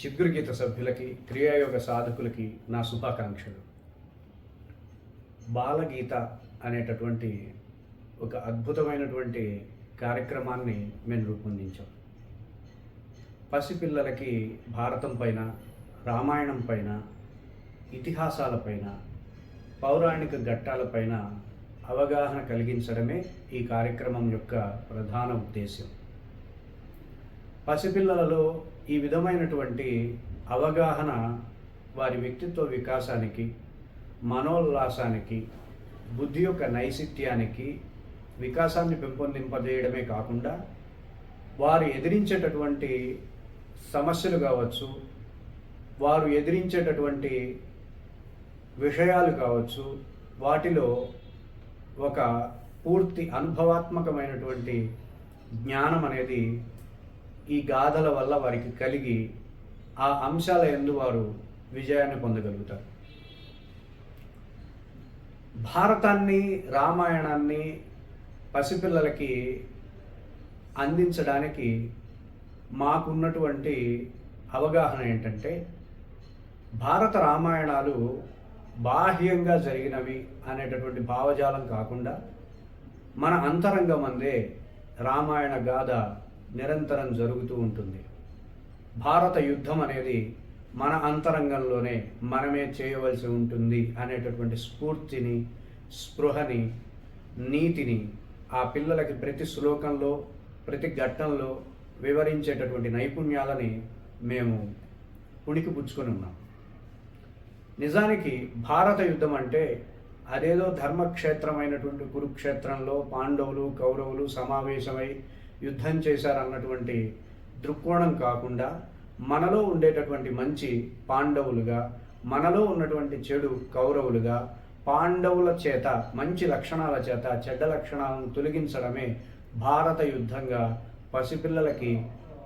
చిగురు గీత సభ్యులకి క్రియాయోగ సాధకులకి నా శుభాకాంక్షలు. బాలగీత అనేటటువంటి ఒక అద్భుతమైనటువంటి కార్యక్రమాన్ని మేము రూపొందించాం. పసిపిల్లలకి భారతం పైన రామాయణం పైన ఇతిహాసాలపైన పౌరాణిక ఘట్టాలపైన అవగాహన కలిగించడమే ఈ కార్యక్రమం యొక్క ప్రధాన ఉద్దేశం పసిపిల్లలలో ఈ విధమైనటువంటి అవగాహన వారి వ్యక్తిత్వ వికాసానికి మనోల్లాసానికి బుద్ధి యొక్క నైసిత్యానికి వికాసాన్ని పెంపొందింపజేయడమే కాకుండా వారు ఎదిరించేటటువంటి సమస్యలు కావచ్చు వారు ఎదిరించేటటువంటి విషయాలు కావచ్చు వాటిలో ఒక పూర్తి అనుభవాత్మకమైనటువంటి జ్ఞానం అనేది ఈ గాథల వల్ల వారికి కలిగి ఆ అంశాల ఎందు వారు విజయాన్ని పొందగలుగుతారు. భారతాన్ని రామాయణాన్ని పసిపిల్లలకి అందించడానికి మాకున్నటువంటి అవగాహన ఏంటంటే భారత రామాయణాలు బాహ్యంగా జరిగినవి అనేటటువంటి భావజాలం కాకుండా మన అంతరంగం అందే రామాయణ గాథ నిరంతరం జరుగుతూ ఉంటుంది. భారత యుద్ధం అనేది మన అంతరంగంలోనే మనమే చేయవలసి ఉంటుంది అనేటటువంటి స్ఫూర్తిని స్పృహని నీతిని ఆ పిల్లలకి ప్రతి శ్లోకంలో ప్రతి ఘట్టంలో వివరించేటటువంటి నైపుణ్యాలని మేము ఉనికి పుచ్చుకొని ఉన్నాం. నిజానికి భారత యుద్ధం అంటే అదేదో ధర్మక్షేత్రమైనటువంటి కురుక్షేత్రంలో పాండవులు కౌరవులు సమావేశమై యుద్ధం చేశారన్నటువంటి దృక్కోణం కాకుండా మనలో ఉండేటటువంటి మంచి పాండవులుగా మనలో ఉన్నటువంటి చెడు కౌరవులుగా పాండవుల చేత మంచి లక్షణాల చేత చెడ్డ లక్షణాలను తొలగించడమే భారత యుద్ధంగా పసిపిల్లలకి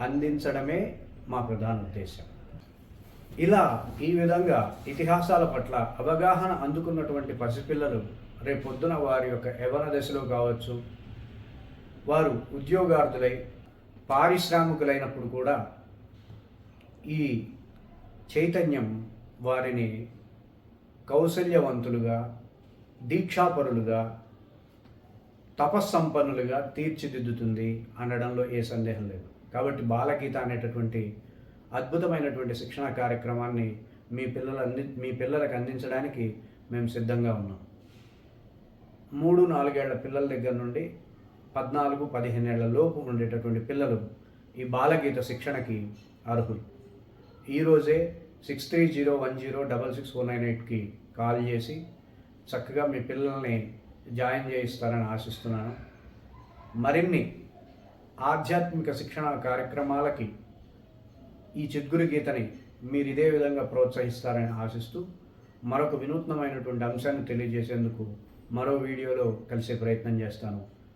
అందించడమే మా ప్రధాన ఉద్దేశం. ఇలా ఈ విధంగా ఇతిహాసాల పట్ల అవగాహన అందుకున్నటువంటి పసిపిల్లలు రేపొద్దున వారి యొక్క యవన దశలో కావచ్చు వారు ఉద్యోగార్థులై పారిశ్రామికులైనప్పుడు కూడా ఈ చైతన్యం వారిని కౌశల్యవంతులుగా దీక్షాపరులుగా తపస్సంపన్నులుగా తీర్చిదిద్దుతుంది అనడంలో ఏ సందేహం లేదు. కాబట్టి బాలగీత అనేటటువంటి అద్భుతమైనటువంటి శిక్షణ కార్యక్రమాన్ని మీ పిల్లలంది మీ పిల్లలకు అందించడానికి మేము సిద్ధంగా ఉన్నాం. మూడు నాలుగేళ్ళ పిల్లల దగ్గర నుండి పద్నాలుగు పదిహేనేళ్ళ లోపు ఉండేటటువంటి పిల్లలు ఈ బాలగీత శిక్షణకి అర్హులు. ఈరోజే six three zero one zero double six four nine ఎయిట్కి కాల్ చేసి చక్కగా మీ పిల్లల్ని జాయిన్ చేయిస్తారని ఆశిస్తున్నాను. మరిన్ని ఆధ్యాత్మిక శిక్షణ కార్యక్రమాలకి ఈ చిద్గురు గీతని మీరు ఇదే విధంగా ప్రోత్సహిస్తారని ఆశిస్తూ మరొక వినూత్నమైనటువంటి అంశాన్ని తెలియజేసేందుకు మరో వీడియోలో కలిసే ప్రయత్నం చేస్తాను.